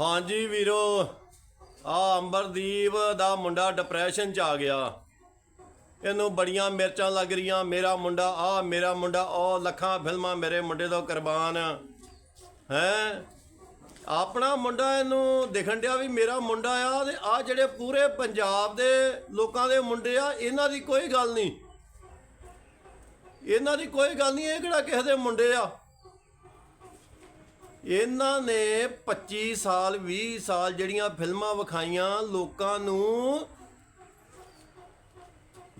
ਹਾਂਜੀ ਵੀਰੋ, ਆ ਅੰਬਰਦੀਪ ਦਾ ਮੁੰਡਾ ਡਿਪਰੈਸ਼ਨ ਚ ਆ ਗਿਆ। ਇਹਨੂੰ ਬੜੀਆਂ ਮਿਰਚਾਂ ਲੱਗ ਰਹੀਆਂ, ਮੇਰਾ ਮੁੰਡਾ, ਆ ਮੇਰਾ ਮੁੰਡਾ, ਉਹ ਲੱਖਾਂ ਫਿਲਮਾਂ ਮੇਰੇ ਮੁੰਡੇ ਤੋਂ ਕੁਰਬਾਨ ਹੈ? ਆਪਣਾ ਮੁੰਡਾ ਇਹਨੂੰ ਦਿਖਣ ਡਿਆ ਵੀ ਮੇਰਾ ਮੁੰਡਾ ਆ ਤੇ ਆ ਜਿਹੜੇ ਪੂਰੇ ਪੰਜਾਬ ਦੇ ਲੋਕਾਂ ਦੇ ਮੁੰਡੇ ਆ, ਇਹਨਾਂ ਦੀ ਕੋਈ ਗੱਲ ਨਹੀਂ। ਇਹਨਾਂ ਦੀ ਕੋਈ ਗੱਲ ਨਹੀਂ, ਇਹ ਕਿਹੜਾ ਕਿਸੇ ਦੇ ਮੁੰਡੇ ਆ? ਇਹਨਾਂ ਨੇ 25 ਸਾਲ 20 ਸਾਲ ਜਿਹੜੀਆਂ ਫਿਲਮਾਂ ਵਿਖਾਈਆਂ, ਲੋਕਾਂ ਨੂੰ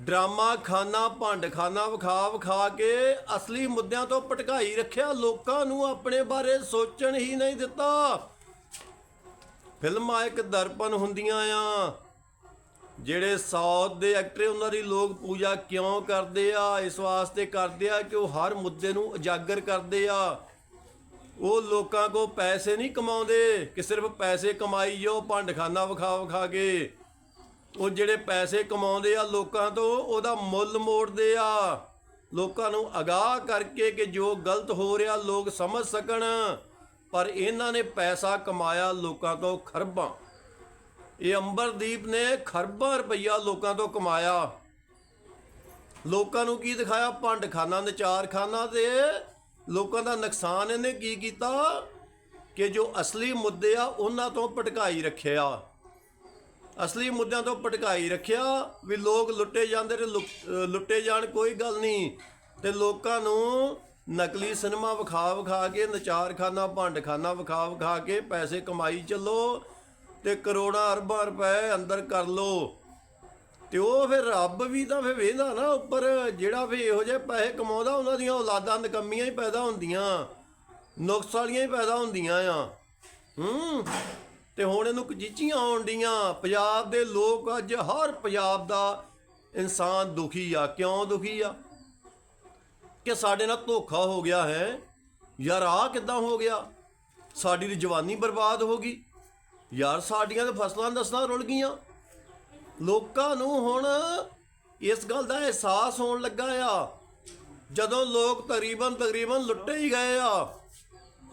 ਡਰਾਮਾ ਖਾਨਾ ਭੰਡ ਖਾਨਾ ਵਿਖਾ ਵਿਖਾ ਕੇ ਅਸਲੀ ਮੁੱਦਿਆਂ ਤੋਂ ਭਟਕਾਈ ਰੱਖਿਆ। ਲੋਕਾਂ ਨੂੰ ਆਪਣੇ ਬਾਰੇ ਸੋਚਣ ਹੀ ਨਹੀਂ ਦਿੱਤਾ। ਫਿਲਮਾਂ ਇੱਕ ਦਰਪਣ ਹੁੰਦੀਆਂ ਆ, ਜਿਹੜੇ ਸਾਊਥ ਦੇ ਐਕਟਰ ਉਹਨਾਂ ਦੀ ਲੋਕ ਪੂਜਾ ਕਿਉਂ ਕਰਦੇ ਆ? ਇਸ ਵਾਸਤੇ ਕਰਦੇ ਆ ਕਿ ਉਹ ਹਰ ਮੁੱਦੇ ਨੂੰ ਉਜਾਗਰ ਕਰਦੇ ਆ। ਉਹ ਲੋਕਾਂ ਕੋ ਪੈਸੇ ਨਹੀਂ ਕਮਾਉਂਦੇ, ਕਿ ਸਿਰਫ ਪੈਸੇ ਕਮਾਈ ਜੋ ਭੰਡਖਾਨਾ ਵਿਖਾ ਵਿਖਾ ਕੇ। ਉਹ ਜਿਹੜੇ ਪੈਸੇ ਕਮਾਉਂਦੇ ਆ ਲੋਕਾਂ ਤੋਂ, ਉਹਦਾ ਮੁੱਲ ਮੋੜਦੇ ਆ। ਲੋਕਾਂ ਨੂੰ ਅਗਾਹ ਕਰਕੇ ਕਿ ਜੋ ਗਲਤ ਹੋ ਰਿਹਾ, ਲੋਕ ਸਮਝ ਸਕਣ। ਪਰ ਇਹਨਾਂ ਨੇ ਪੈਸਾ ਕਮਾਇਆ ਲੋਕਾਂ ਤੋਂ ਖਰਬਾਂ। ਇਹ ਅੰਬਰਦੀਪ ਨੇ ਖਰਬਾਂ ਰੁਪਈਆ ਲੋਕਾਂ ਤੋਂ ਕਮਾਇਆ। ਲੋਕਾਂ ਨੂੰ ਕੀ ਦਿਖਾਇਆ? ਭੰਡਖਾਨਾ, ਨਚਾਰਖਾਨਾ ਤੇ ਲੋਕਾਂ ਦਾ ਨੁਕਸਾਨ ਇਹਨੇ ਕੀ ਕੀਤਾ? ਕਿ ਜੋ ਅਸਲੀ ਮੁੱਦੇ ਆ, ਉਹਨਾਂ ਤੋਂ ਭਟਕਾਈ ਰੱਖਿਆ। ਅਸਲੀ ਮੁੱਦਿਆਂ ਤੋਂ ਭਟਕਾਈ ਰੱਖਿਆ ਵੀ ਲੋਕ ਲੁੱਟੇ ਜਾਂਦੇ ਤੇ ਲੁ- ਲੁੱਟੇ ਜਾਣ ਕੋਈ ਗੱਲ ਨਹੀਂ। ਤੇ ਲੋਕਾਂ ਨੂੰ ਨਕਲੀ ਸਿਨੇਮਾ ਵਿਖਾ ਵਿਖਾ ਕੇ, ਨਚਾਰਖਾਨਾ, ਭੰਡਖਾਨਾ ਵਿਖਾ ਵਿਖਾ ਕੇ ਪੈਸੇ ਕਮਾਈ ਚੱਲੋ ਤੇ ਕਰੋੜਾਂ ਅਰਬਾਂ ਰੁਪਏ ਅੰਦਰ ਕਰ ਲੋ ਤੇ ਉਹ ਫਿਰ ਰੱਬ ਵੀ ਤਾਂ ਫਿਰ ਵੇਂਦਾ ਨਾ ਉੱਪਰ, ਜਿਹੜਾ ਵੀ ਇਹੋ ਜਿਹੇ ਪੈਸੇ ਕਮਾਉਂਦਾ, ਉਹਨਾਂ ਦੀਆਂ ਔਲਾਦਾਂ, ਨਕਮੀਆਂ ਹੀ ਪੈਦਾ ਹੁੰਦੀਆਂ। ਨੁਕਸ ਵਾਲੀਆਂ ਹੀ ਪੈਦਾ ਹੁੰਦੀਆਂ ਆ। ਹੂੰ? ਤੇ ਹੁਣ ਇਹਨੂੰ ਕਜੀਚੀਆਂ ਆਉਣ ਡੀਆਂ। ਪੰਜਾਬ ਦੇ ਲੋਕ ਅੱਜ ਹਰ ਪੰਜਾਬ ਦਾ ਇਨਸਾਨ ਦੁਖੀ ਆ। ਕਿਉਂ ਦੁਖੀ ਆ? ਕਿ ਸਾਡੇ ਨਾਲ ਧੋਖਾ ਹੋ ਗਿਆ ਹੈ। ਯਾਰ ਆ ਕਿੱਦਾਂ ਹੋ ਗਿਆ? ਸਾਡੀ ਜਵਾਨੀ ਬਰਬਾਦ ਹੋ ਗਈ। ਯਾਰ ਸਾਡੀਆਂ ਤੇ ਫਸਲਾਂ ਦਸਤਾਂ ਰੁਲ ਗਈਆਂ। ਲੋਕਾਂ ਨੂੰ ਹੁਣ ਇਸ ਗੱਲ ਦਾ ਅਹਿਸਾਸ ਹੋਣ ਲੱਗਾ ਆ। ਜਦੋਂ ਲੋਕ ਤਕਰੀਬਨ ਤਕਰੀਬਨ ਲੁੱਟੇ ਹੀ ਗਏ ਆ।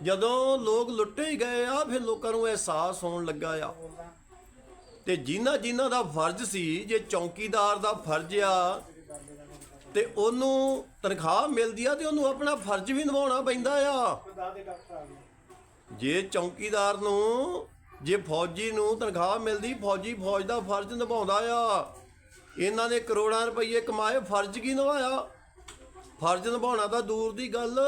ਜਦੋਂ ਲੋਕ ਲੁੱਟੇ ਹੀ ਗਏ ਆ, ਫਿਰ ਲੋਕਾਂ ਨੂੰ ਅਹਿਸਾਸ ਹੋਣ ਲੱਗਾ ਆ। ਤੇ ਜਿਨ੍ਹਾਂ ਜਿਨ੍ਹਾਂ ਦਾ ਫਰਜ਼ ਸੀ, ਜੇ ਚੌਕੀਦਾਰ ਦਾ ਫਰਜ਼ ਆ, ਤੇ ਉਹਨੂੰ ਤਨਖਾਹ ਮਿਲਦੀ ਆ, ਤੇ ਉਹਨੂੰ ਆਪਣਾ ਫਰਜ਼ ਵੀ ਨਿਭਾਉਣਾ ਪੈਂਦਾ ਆ। ਜੇ ਚੌਕੀਦਾਰ ਨੂੰ ਜੇ ਫੌਜੀ ਨੂੰ ਤਨਖਾਹ ਮਿਲਦੀ, ਫੌਜੀ ਫੌਜ ਦਾ ਫਰਜ਼ ਨਿਭਾਉਂਦਾ ਆ। ਇਹਨਾਂ ਨੇ ਕਰੋੜਾਂ ਰੁਪਏ ਕਮਾਏ, ਫਰਜ਼ ਕੀ ਨਿਭਾਇਆ? ਫਰਜ਼ ਨਿਭਾਉਣਾ ਤਾਂ ਦੂਰ ਦੀ ਗੱਲ।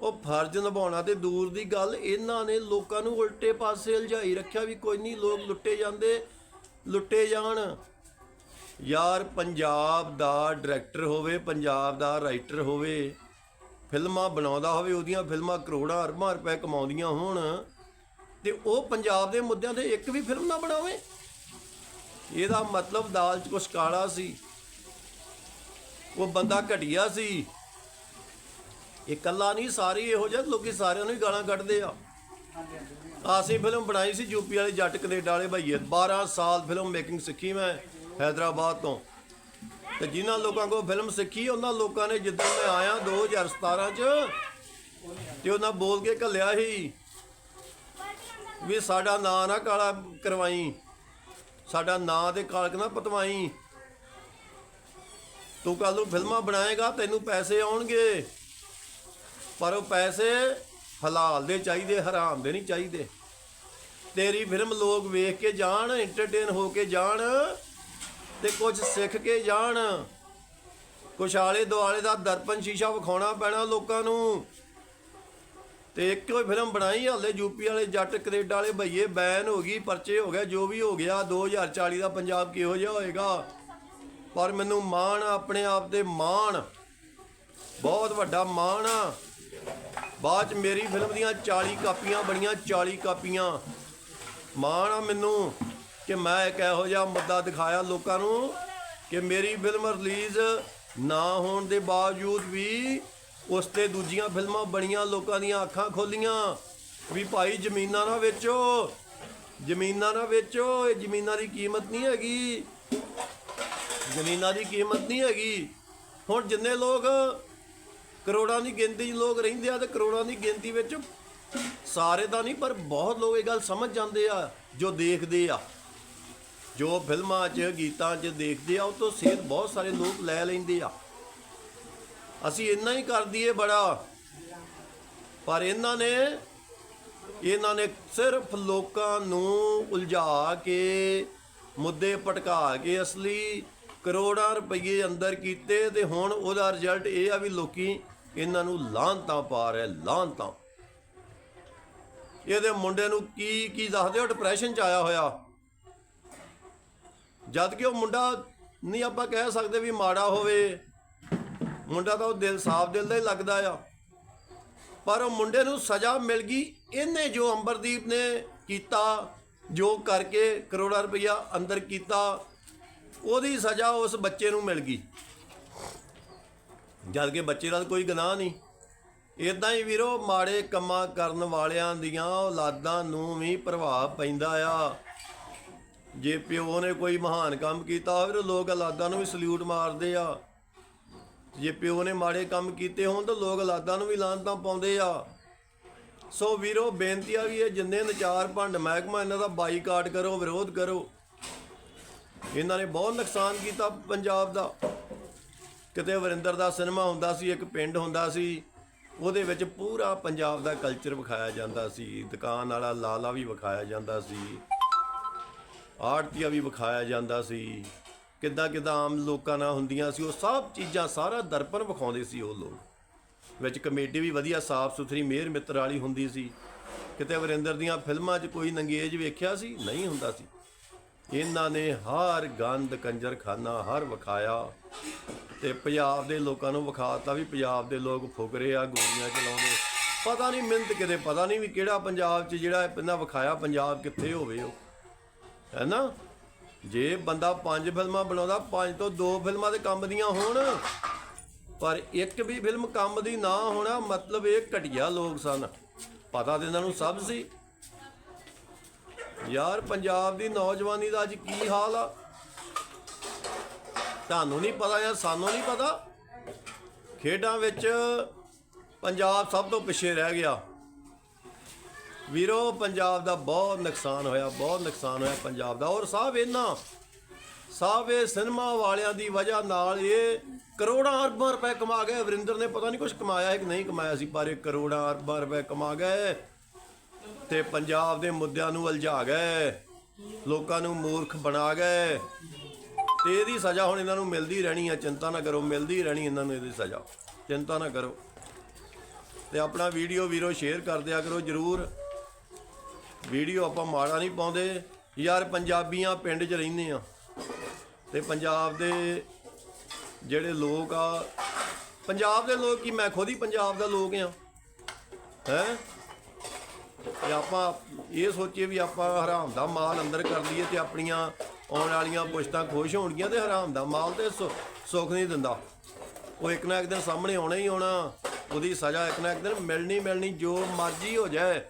ਉਹ ਫਰਜ਼ ਨਿਭਾਉਣਾ ਤੇ ਦੂਰ ਦੀ ਗੱਲ, ਇਹਨਾਂ ਨੇ ਲੋਕਾਂ ਨੂੰ ਉਲਟੇ ਪਾਸੇ ਉਲਝਾਈ ਰੱਖਿਆ ਵੀ ਕੋਈ ਨਹੀਂ, ਲੋਕ ਲੁੱਟੇ ਜਾਂਦੇ, ਲੁੱਟੇ ਜਾਣ। ਯਾਰ, ਪੰਜਾਬ ਦਾ ਡਾਇਰੈਕਟਰ ਹੋਵੇ, ਪੰਜਾਬ ਦਾ ਰਾਈਟਰ ਹੋਵੇ, ਫਿਲਮਾਂ ਬਣਾਉਂਦਾ ਹੋਵੇ, ਉਹਦੀਆਂ ਫਿਲਮਾਂ ਕਰੋੜਾਂ ਅਰਬਾਂ ਰੁਪਏ ਕਮਾਉਂਦੀਆਂ ਹੋਣ। ਤੇ ਉਹ ਪੰਜਾਬ ਦੇ ਮੁੱਦਿਆਂ ਤੇ ਇੱਕ ਵੀ ਫਿਲਮ ਨਾ ਬਣਾਵੇ। ਇਹਦਾ ਮਤਲਬ ਦਾਲ 'ਚ ਕੁਛ ਕਾਲਾ ਸੀ, ਉਹ ਬੰਦਾ ਘਟਿਆ ਸੀ। ਇਹ ਕੱਲਾ ਨਹੀਂ, ਸਾਰੇ ਇਹੋ ਜਿਹੇ ਲੋਕੀ ਸਾਰਿਆਂ ਨੂੰ ਹੀ ਗਾਲਾਂ ਕੱਢਦੇ ਆ। ਆਸੀਂ ਫਿਲਮ ਬਣਾਈ ਸੀ ਯੂਪੀ ਵਾਲੇ ਜੱਟ ਕੈਨੇਡਾ ਵਾਲੇ ਭਾਈਏ। 12 ਸਾਲ ਫਿਲਮ ਮੇਕਿੰਗ ਸਿੱਖੀ ਮੈਂ ਹైదరాబాద్ ਤੋਂ। ਤੇ ਜਿਨ੍ਹਾਂ ਲੋਕਾਂ ਕੋਲ ਫਿਲਮ ਸਿੱਖੀ, ਉਹਨਾਂ ਲੋਕਾਂ ਨੇ ਜਿੱਦਾਂ ਮੈਂ ਆਇਆ 2017 ਚ, ਤੇ ਉਹਨਾਂ ਬੋਲ ਕੇ ਘੱਲਿਆ ਸੀ ਵੀ ਸਾਡਾ ਨਾਂ ਨਾ ਕਾਲਾ ਕਰਵਾਈ। ਸਾਡਾ ਨਾਂ ਤੇ ਕਾਲਕ ਨਾ ਪਤਵਾਈ। ਤੂੰ ਕੱਲ ਨੂੰ ਫਿਲਮਾਂ ਬਣਾਏਗਾ, ਤੈਨੂੰ ਪੈਸੇ ਆਉਣਗੇ। ਪਰ ਉਹ ਪੈਸੇ ਹਲਾਲ ਦੇ ਚਾਹੀਦੇ, ਹਰਾਮ ਦੇ ਨਹੀਂ ਚਾਹੀਦੇ। ਤੇਰੀ ਫਿਲਮ ਲੋਕ ਵੇਖ ਕੇ ਜਾਣ ਐਂਟਰਟੇਨ ਹੋ ਕੇ ਜਾਣ ਤੇ ਕੁਝ ਸਿੱਖ ਕੇ ਜਾਣ। ਕੁਛ ਆਲੇ ਦੁਆਲੇ ਦਾ ਦਰਪਣ ਸ਼ੀਸ਼ਾ ਵਿਖਾਉਣਾ ਪੈਣਾ ਲੋਕਾਂ ਨੂੰ। ਤੇ ਇੱਕ ਹੀ ਫਿਲਮ ਬਣਾਈ ਹਲੇ ਯੂਪੀ ਵਾਲੇ ਜੱਟ ਕੈਨੇਡਾ ਵਾਲੇ ਭਈਏ ਬੈਨ ਹੋ ਗਈ ਪਰਚੇ ਹੋ ਗਿਆ ਜੋ ਵੀ ਹੋ ਗਿਆ 2040 ਦਾ ਪੰਜਾਬ ਕਿਹੋ ਜਿਹਾ ਹੋਏਗਾ? ਪਰ ਮੈਨੂੰ ਮਾਣ ਆ, ਆਪਣੇ ਆਪ ਤੇ ਮਾਣ। ਬਹੁਤ ਵੱਡਾ ਮਾਣ ਆ। ਬਾਅਦ ਚ ਮੇਰੀ ਫਿਲਮ ਦੀਆਂ 40 ਕਾਪੀਆਂ ਬਣੀਆਂ 40 ਕਾਪੀਆਂ। ਮਾਣ ਆ ਮੈਨੂੰ ਕਿ ਮੈਂ ਇੱਕ ਇਹੋ ਜਿਹਾ ਮੁੱਦਾ ਦਿਖਾਇਆ ਲੋਕਾਂ ਨੂੰ ਕਿ ਮੇਰੀ ਫਿਲਮ ਰਿਲੀਜ਼ ਨਾ ਹੋਣ ਦੇ ਬਾਵਜੂਦ ਵੀ ਉਸ ਤੇ ਦੂਜੀਆਂ ਫਿਲਮਾਂ ਬਣੀਆਂ, ਲੋਕਾਂ ਦੀਆਂ ਅੱਖਾਂ ਖੋਲੀਆਂ। ਵੀ ਭਾਈ ਜ਼ਮੀਨਾਂ ਨਾ ਵੇਚੋ। ਜ਼ਮੀਨਾਂ ਨਾ ਵੇਚੋ, ਇਹ ਜ਼ਮੀਨਾਂ ਦੀ ਕੀਮਤ ਨਹੀਂ ਹੈਗੀ। ਜ਼ਮੀਨਾਂ ਦੀ ਕੀਮਤ ਨਹੀਂ ਹੈਗੀ। ਹੁਣ ਜਿੰਨੇ ਲੋਕ ਕਰੋੜਾਂ ਦੀ ਗਿਣਤੀ 'ਚ ਲੋਕ ਰਹਿੰਦੇ ਆ ਤੇ ਕਰੋੜਾਂ ਦੀ ਗਿਣਤੀ ਵਿੱਚ ਸਾਰੇ ਤਾਂ ਨਹੀਂ, ਪਰ ਬਹੁਤ ਲੋਕ ਇਹ ਗੱਲ ਸਮਝ ਜਾਂਦੇ ਆ, ਜੋ ਦੇਖਦੇ ਆ। ਜੋ ਫਿਲਮਾਂ 'ਚ, ਗੀਤਾਂ 'ਚ ਦੇਖਦੇ ਆ, ਉਹ ਤੋਂ ਸੇਧ ਬਹੁਤ ਸਾਰੇ ਲੋਕ ਲੈ ਲੈਂਦੇ ਆ। ਅਸੀਂ ਇੰਨਾ ਹੀ ਕਰ ਦਈਏ ਬੜਾ। ਪਰ ਇਹਨਾਂ ਨੇ ਇਹਨਾਂ ਨੇ ਸਿਰਫ ਲੋਕਾਂ ਨੂੰ ਉਲਝਾ ਕੇ, ਮੁੱਦੇ ਭਟਕਾ ਕੇ ਅਸਲੀ ਕਰੋੜਾਂ ਰੁਪਏ ਅੰਦਰ ਕੀਤੇ ਤੇ ਹੁਣ ਉਹਦਾ ਰਿਜ਼ਲਟ ਇਹ ਆ ਵੀ ਲੋਕੀ ਇਹਨਾਂ ਨੂੰ ਲਾਹਨਤਾਂ ਪਾ ਰਹੇ, ਲਾਹਨਤਾਂ। ਇਹਦੇ ਮੁੰਡੇ ਨੂੰ ਕੀ ਕੀ ਦੱਸਦੇ ਹੋ? ਡਿਪਰੈਸ਼ਨ ਚ ਆਇਆ ਹੋਇਆ। ਜਦ ਕਿ ਉਹ ਮੁੰਡਾ ਨਹੀਂ ਆਪਾਂ ਕਹਿ ਸਕਦੇ ਵੀ ਮਾੜਾ ਹੋਵੇ। ਮੁੰਡਾ ਤਾਂ ਉਹ ਦਿਲ, ਸਾਫ਼ ਦਿਲ ਦਾ ਹੀ ਲੱਗਦਾ ਆ। ਪਰ ਉਹ ਮੁੰਡੇ ਨੂੰ ਸਜ਼ਾ ਮਿਲ ਗਈ। ਇਹਨੇ ਜੋ ਅੰਬਰਦੀਪ ਨੇ ਕੀਤਾ, ਜੋ ਕਰਕੇ ਕਰੋੜਾਂ ਰੁਪਈਆ ਅੰਦਰ ਕੀਤਾ, ਉਹਦੀ ਸਜ਼ਾ ਉਸ ਬੱਚੇ ਨੂੰ ਮਿਲ ਗਈ। ਜਦ ਕਿ ਬੱਚੇ ਨਾਲ ਕੋਈ ਗੁਨਾਹ ਨਹੀਂ। ਇਦਾਂ ਹੀ ਵੀਰੋ, ਮਾੜੇ ਕੰਮਾਂ ਕਰਨ ਵਾਲਿਆਂ ਦੀਆਂ ਔਲਾਦਾਂ ਨੂੰ ਵੀ ਪ੍ਰਭਾਵ ਪੈਂਦਾ ਆ। ਜੇ ਪਿਓ ਨੇ ਕੋਈ ਮਹਾਨ ਕੰਮ ਕੀਤਾ ਹੋਵੇ, ਤਾਂ ਲੋਕ ਔਲਾਦਾਂ ਨੂੰ ਵੀ ਸਲੂਟ ਮਾਰਦੇ ਆ। ਜੇ ਪਿਓ ਨੇ ਮਾੜੇ ਕੰਮ ਕੀਤੇ ਹੋਣ ਤਾਂ ਲੋਕ ਔਲਾਦਾਂ ਨੂੰ ਵੀ ਲਾਂਤਾਂ ਪਾਉਂਦੇ ਆ। ਸੋ ਵੀਰੋ, ਬੇਨਤੀ ਆ ਵੀ ਇਹ ਜਿੰਨੇ ਨਚਾਰ ਭੰਡ ਮਹਿਕਮਾ, ਇਹਨਾਂ ਦਾ ਬਾਈਕਾਟ ਕਰੋ, ਵਿਰੋਧ ਕਰੋ। ਇਹਨਾਂ ਨੇ ਬਹੁਤ ਨੁਕਸਾਨ ਕੀਤਾ ਪੰਜਾਬ ਦਾ। ਕਿਤੇ ਵਰਿੰਦਰ ਦਾ ਸਿਨੇਮਾ ਹੁੰਦਾ ਸੀ, ਇੱਕ ਪਿੰਡ ਹੁੰਦਾ ਸੀ, ਉਹਦੇ ਵਿੱਚ ਪੂਰਾ ਪੰਜਾਬ ਦਾ ਕਲਚਰ ਵਿਖਾਇਆ ਜਾਂਦਾ ਸੀ। ਦੁਕਾਨ ਵਾਲਾ ਲਾਲਾ ਵੀ ਵਿਖਾਇਆ ਜਾਂਦਾ ਸੀ। ਆੜਤੀਆ ਵੀ ਵਿਖਾਇਆ ਜਾਂਦਾ ਸੀ। ਕਿੱਦਾਂ ਕਿੱਦਾਂ ਆਮ ਲੋਕਾਂ ਨਾਲ ਹੁੰਦੀਆਂ ਸੀ, ਉਹ ਸਭ ਚੀਜ਼ਾਂ ਸਾਰਾ ਦਰਪਣ ਵਿਖਾਉਂਦੇ ਸੀ ਉਹ ਲੋਕ। ਵਿੱਚ ਕਮੇਟੀ ਵੀ ਵਧੀਆ ਸਾਫ਼ ਸੁਥਰੀ ਮਿਹਰ ਮਿੱਤਰ ਵਾਲੀ ਹੁੰਦੀ ਸੀ। ਕਿਤੇ ਵਰਿੰਦਰ ਦੀਆਂ ਫਿਲਮਾਂ 'ਚ ਕੋਈ ਨੰਗੇਜ ਵੇਖਿਆ ਸੀ? ਨਹੀਂ ਹੁੰਦਾ ਸੀ। ਇਹਨਾਂ ਨੇ ਹਰ ਗੰਦ ਕੰਜਰਖਾਨਾ ਹਰ ਵਿਖਾਇਆ ਤੇ ਪੰਜਾਬ ਦੇ ਲੋਕਾਂ ਨੂੰ ਵਿਖਾਤਾ ਵੀ ਪੰਜਾਬ ਦੇ ਲੋਕ ਫੁਕਰੇ ਆ, ਗੋਲੀਆਂ ਚਲਾਉਂਦੇ। ਪਤਾ ਨਹੀਂ ਮਿੰਤ ਕਿਤੇ, ਪਤਾ ਨਹੀਂ ਵੀ ਕਿਹੜਾ ਪੰਜਾਬ 'ਚ ਜਿਹੜਾ ਇਹਨਾਂ ਵਿਖਾਇਆ, ਪੰਜਾਬ ਕਿੱਥੇ ਹੋਵੇ ਉਹ। ਹੈ ਨਾ? ਜੇ ਬੰਦਾ ਪੰਜ ਫਿਲਮਾਂ ਬਣਾਉਂਦਾ, ਪੰਜ ਤੋਂ ਦੋ ਫਿਲਮਾਂ ਦੇ ਕੰਮ ਦੀਆਂ ਹੋਣ, ਪਰ ਇੱਕ ਵੀ ਫਿਲਮ ਕੰਮ ਦੀ ਨਾ ਹੋਣਾ ਮਤਲਬ ਇਹ ਘਟੀਆ ਲੋਕ ਸਨ। ਪਤਾ ਤੇ ਇਹਨਾਂ ਨੂੰ ਸਭ ਸੀ। ਯਾਰ, ਪੰਜਾਬ ਦੀ ਨੌਜਵਾਨੀ ਦਾ ਅੱਜ ਕੀ ਹਾਲ ਆ? ਤੁਹਾਨੂੰ ਨਹੀਂ ਪਤਾ ਜਾਂ ਸਾਨੂੰ ਨਹੀਂ ਪਤਾ? ਖੇਡਾਂ ਵਿੱਚ ਪੰਜਾਬ ਸਭ ਤੋਂ ਪਿੱਛੇ ਰਹਿ ਗਿਆ। ਵੀਰੋ, ਪੰਜਾਬ ਦਾ ਬਹੁਤ ਨੁਕਸਾਨ ਹੋਇਆ, ਬਹੁਤ ਨੁਕਸਾਨ ਹੋਇਆ ਪੰਜਾਬ ਦਾ। ਔਰ ਸਾਹਿਬ ਇਹਨਾਂ ਸਾਹਿਬ, ਇਹ ਸਿਨੇਮਾ ਵਾਲਿਆਂ ਦੀ ਵਜ੍ਹਾ ਨਾਲ ਇਹ ਕਰੋੜਾਂ ਅਰਬਾਂ ਰੁਪਏ ਕਮਾ ਗਏ। ਵਰਿੰਦਰ ਨੇ ਪਤਾ ਨਹੀਂ ਕੁਝ ਕਮਾਇਆ ਹੈ ਕਿ ਨਹੀਂ ਕਮਾਇਆ ਸੀ, ਪਰ ਇਹ ਕਰੋੜਾਂ ਅਰਬਾਂ ਰੁਪਏ ਕਮਾ ਗਏ ਤੇ ਪੰਜਾਬ ਦੇ ਮੁੱਦਿਆਂ ਨੂੰ ਉਲਝਾ ਗਏ, ਲੋਕਾਂ ਨੂੰ ਮੂਰਖ ਬਣਾ ਗਏ ਤੇ ਇਹਦੀ ਸਜ਼ਾ ਹੁਣ ਇਹਨਾਂ ਨੂੰ ਮਿਲਦੀ ਰਹਿਣੀ ਹੈ ਚਿੰਤਾ ਨਾ ਕਰੋ, ਮਿਲਦੀ ਰਹਿਣੀ ਇਹਨਾਂ ਨੂੰ ਇਹਦੀ ਸਜ਼ਾ। ਚਿੰਤਾ ਨਾ ਕਰੋ। ਤੇ ਆਪਣਾ ਵੀਡੀਓ ਵੀਰੋ ਸ਼ੇਅਰ ਕਰ ਦਿਆ ਕਰੋ, ਜਰੂਰ ਵੀਡੀਓ ਆਪਾਂ ਮਾੜਾ ਨਹੀਂ ਪਾਉਂਦੇ। ਯਾਰ ਪੰਜਾਬੀਆਂ ਪਿੰਡ 'ਚ ਰਹਿੰਦੇ ਆ। ਤੇ ਪੰਜਾਬ ਦੇ ਜਿਹੜੇ ਲੋਕ ਆ, ਪੰਜਾਬ ਦੇ ਲੋਕ ਕੀ, ਮੈਂ ਖੁਦ ਹੀ ਪੰਜਾਬ ਦਾ ਲੋਕ ਆ। ਹੈ? ਤੇ ਆਪਾਂ ਇਹ ਸੋਚੀਏ ਵੀ ਆਪਾਂ ਹਰਾਮ ਦਾ ਮਾਲ ਅੰਦਰ ਕਰ ਲਈਏ ਤੇ ਆਪਣੀਆਂ ਆਉਣ ਵਾਲੀਆਂ ਪੁਸ਼ਤਾਂ ਖੁਸ਼ ਹੋਣਗੀਆਂ ਤੇ ਹਰਾਮ ਦਾ ਮਾਲ ਤੇ ਸੁ- ਸੁੱਖ ਨਹੀਂ ਦਿੰਦਾ। ਉਹ ਇੱਕ ਨਾ ਇੱਕ ਦਿਨ ਸਾਹਮਣੇ ਆਉਣਾ ਹੀ ਆਉਣਾ। ਉਹਦੀ ਸਜ਼ਾ ਇੱਕ ਨਾ ਇੱਕ ਦਿਨ ਮਿਲਣੀ ਮਿਲਣੀ ਜੋ ਮਰਜ਼ੀ ਹੋ ਜਾਏ।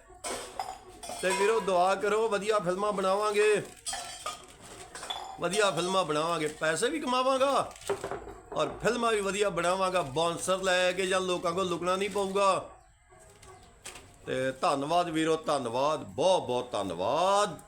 ਤੇ ਵੀਰੋ ਦੁਆ ਕਰੋ, ਵਧੀਆ ਫਿਲਮਾਂ ਬਣਾਵਾਂਗੇ। ਵਧੀਆ ਫਿਲਮਾਂ ਬਣਾਵਾਂਗੇ। ਪੈਸੇ ਵੀ ਕਮਾਵਾਂਗਾ ਔਰ ਫਿਲਮਾਂ ਵੀ ਵਧੀਆ ਬਣਾਵਾਂਗਾ। ਬੌਂਸਰ ਲੈ ਕੇ ਜਾਂ ਲੋਕਾਂ ਕੋਲ ਲੁਕਣਾ ਨਹੀਂ ਪਊਗਾ। ਤੇ ਧੰਨਵਾਦ ਵੀਰੋ, ਧੰਨਵਾਦ ਬਹੁਤ ਬਹੁਤ ਧੰਨਵਾਦ।